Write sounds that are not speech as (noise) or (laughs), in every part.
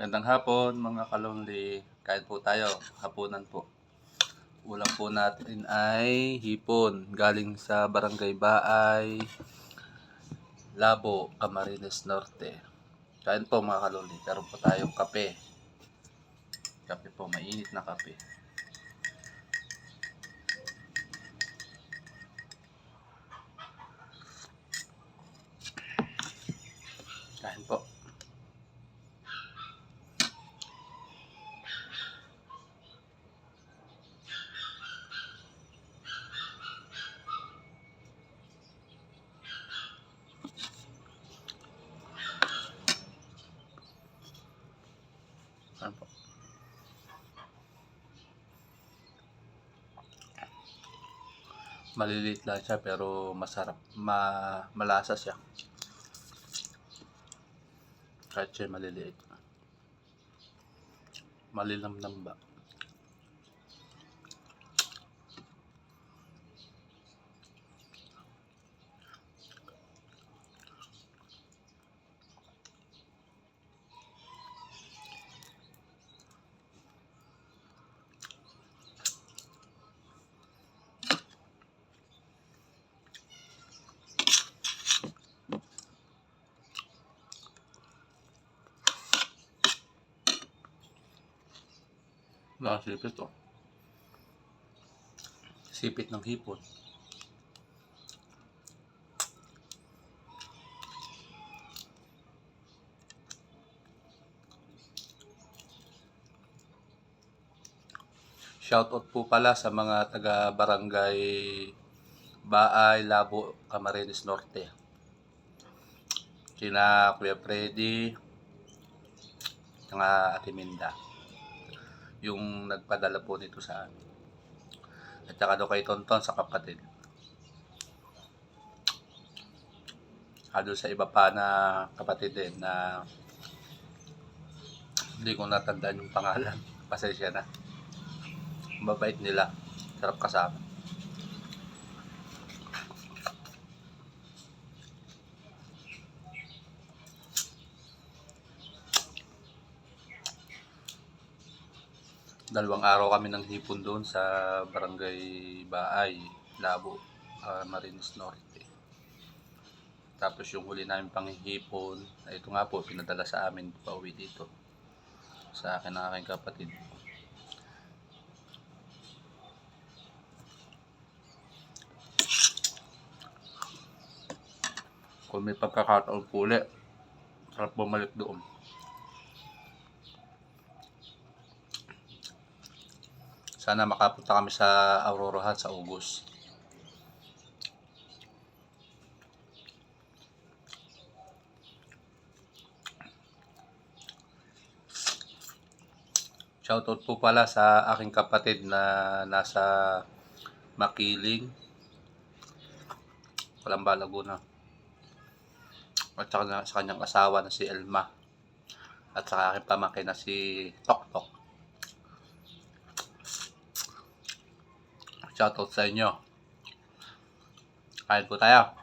Magandang hapon mga kalonli. Kain po tayo. Hapunan po. Ulam po natin ay hipon. Galing sa Barangay Baay, Labo, Camarines Norte. Kain po mga kalonli. Karoon po tayong kape. Kape po. Mainit na kape. Kain po. Kain po. Maliliit lang siya pero masarap. Ma malasa siya. Kahit siya maliliit. Malilamnam ba? Nakasipit oh. Sipit ng hipon. Shoutout po pala sa mga taga barangay Baay, Labo, Camarines Norte. Sina Kuya Freddy, nga Ate Minda yung nagpadala po nito sa amin. At saka daw kay Tonton sa kapatid. Hado sa iba pa na kapatid din na hindi ko natandaan yung pangalan. (laughs) Pasensya na. Mabait nila. Sarap kasama. Dalawang araw kami ng hipon doon sa barangay Baay, Labo, ah, Marines Norte. Tapos yung huli namin panghihipon, ito nga po, pinadala sa amin pauwi dito. Sa akin ng aking kapatid. Kung may pagkakataon po ulit, sarap bumalik doon. Sana makapunta kami sa Aurora Hut sa August. Shoutout po pala sa aking kapatid na nasa Makiling, Kalamba, Laguna. At saka na- sa kanyang asawa na si Elma. At sa aking pamangkin na si Tok Tok. Shoutout sa inyo. Kain po tayo.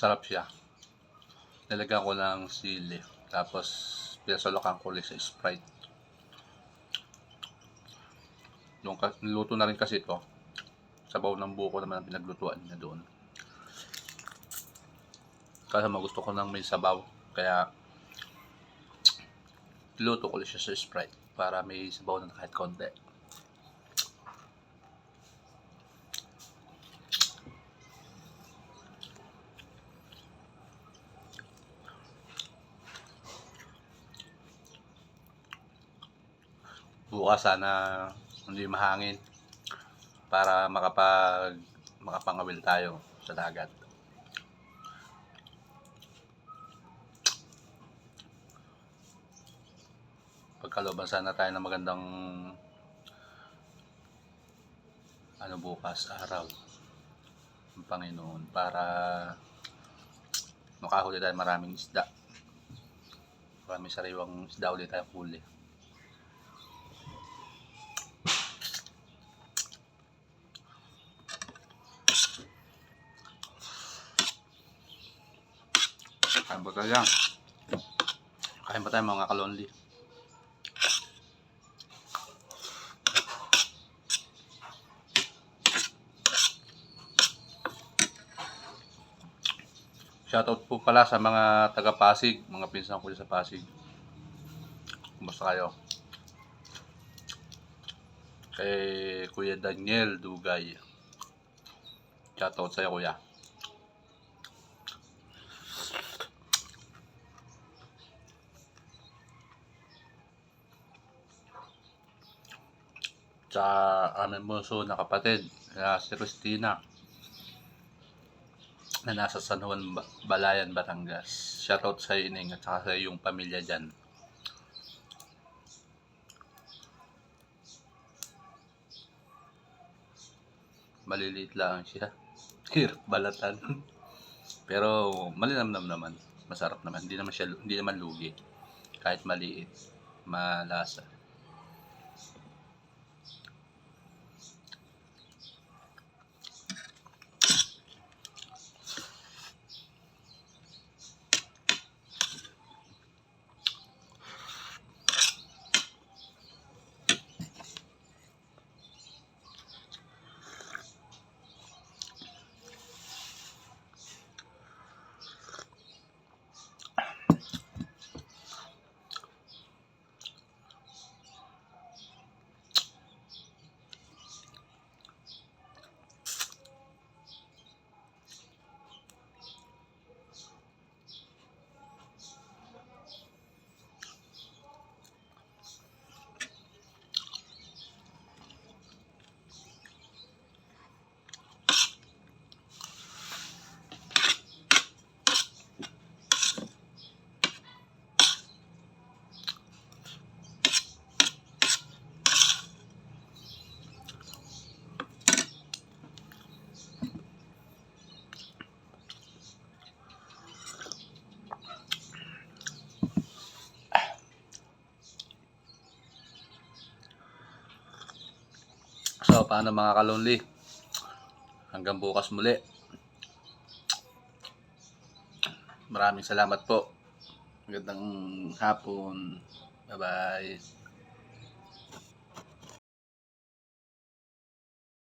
Sarap siya. Nilagyan ko ng sili. Tapos, pinasalokan ko ulit sa Sprite. Yung, niluto na rin kasi ito. Sabaw ng buko naman ang pinaglutuan niya doon. Kasama gusto ko ng may sabaw. Kaya, (tsk) niluto ko ulit siya sa Sprite. Para may sabaw na kahit konti. Bukas sana hindi mahangin para makapag makapangawil tayo sa dagat. Pagkaloban sana tayo ng magandang ano bukas araw ng Panginoon para makahuli tayo maraming isda. Maraming sariwang isda ulit tayo huli. Kain ba tayo? Kain ba tayo mga kalonli? Shoutout po pala sa mga taga Pasig, mga pinsan ko sa Pasig. Kumusta kayo? Kay Kuya Daniel Dugay. Shoutout sa'yo kuya. Sa aming bunso na kapatid na si Christina na nasa San Juan, Ba- Balayan, Batangas. Shoutout sa ining at saka sa iyong pamilya dyan. Maliliit lang siya. (laughs) Hirap balatan. Pero malinamnam naman. Masarap naman. Hindi naman siya hindi naman lugi. Kahit maliit, malasa. So, paano mga kalonli? Hanggang bukas muli. Maraming salamat po. Magandang hapon. Bye-bye.